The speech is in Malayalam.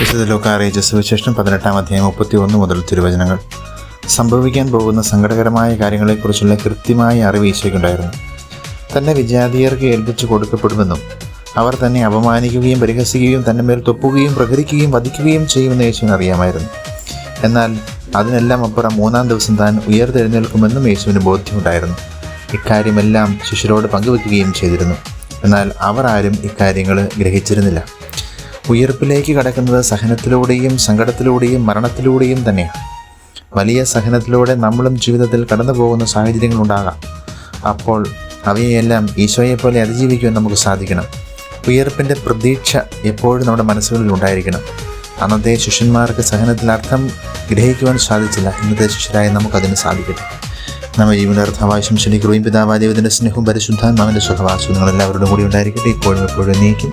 വിശുദ്ധ വിശേഷം പതിനെട്ടാം അധ്യായം മുപ്പത്തി ഒന്ന് മുതൽ തിരുവചനങ്ങൾ. സംഭവിക്കാൻ പോകുന്ന സങ്കടകരമായ കാര്യങ്ങളെക്കുറിച്ചുള്ള കൃത്യമായ അറിവ് ഈശോയ്ക്കുണ്ടായിരുന്നു. തന്നെ വിജാതീയർക്ക് ഏൽപ്പിച്ചു കൊടുക്കപ്പെടുമെന്നും അവർ തന്നെ അപമാനിക്കുകയും പരിഹസിക്കുകയും തന്നെ മേൽ തൊപ്പുകയും പ്രഹരിക്കുകയും വധിക്കുകയും ചെയ്യുമെന്ന് യേശുവിന് അറിയാമായിരുന്നു. എന്നാൽ അതിനെല്ലാം അപ്പുറം മൂന്നാം ദിവസം താൻ ഉയർത്തെഴുന്നേൽക്കുമെന്നും യേശുവിന് ബോധ്യമുണ്ടായിരുന്നു. ഇക്കാര്യമെല്ലാം ശിഷ്യരോട് പങ്കുവെക്കുകയും ചെയ്തിരുന്നു. എന്നാൽ അവർ ആരും ഇക്കാര്യങ്ങൾ ഗ്രഹിച്ചിരുന്നില്ല. ഉയർപ്പിലേക്ക് കടക്കുന്നത് സഹനത്തിലൂടെയും സങ്കടത്തിലൂടെയും മരണത്തിലൂടെയും തന്നെയാണ്. വലിയ സഹനത്തിലൂടെ നമ്മളും ജീവിതത്തിൽ കടന്നു പോകുന്ന സാഹചര്യങ്ങളുണ്ടാകാം. അപ്പോൾ അവയെല്ലാം ഈശോയെപ്പോലെ പോലെ അതിജീവിക്കുവാൻ നമുക്ക് സാധിക്കണം. ഉയർപ്പിന്റെ പ്രതീക്ഷ എപ്പോഴും നമ്മുടെ മനസ്സുകളിൽ ഉണ്ടായിരിക്കണം. അന്നത്തെ ശിഷ്യന്മാർക്ക് സഹനത്തിൽ അർത്ഥം ഗ്രഹിക്കുവാൻ സാധിച്ചില്ല. ഇന്നത്തെ ശിഷ്യരായ നമുക്കതിന് സാധിക്കട്ടെ. നമ്മുടെ ജീവന്റെ അർത്ഥവാശം ശനിക്കുകയും പിതാവാദേവത്തിന്റെ സ്നേഹവും പരിശുദ്ധാത്മാവിന്റെ സുഖവാസവും നിങ്ങളെല്ലാവരോടും കൂടി ഉണ്ടായിരിക്കട്ടെ. ഇപ്പോഴും എപ്പോഴും നീക്കും.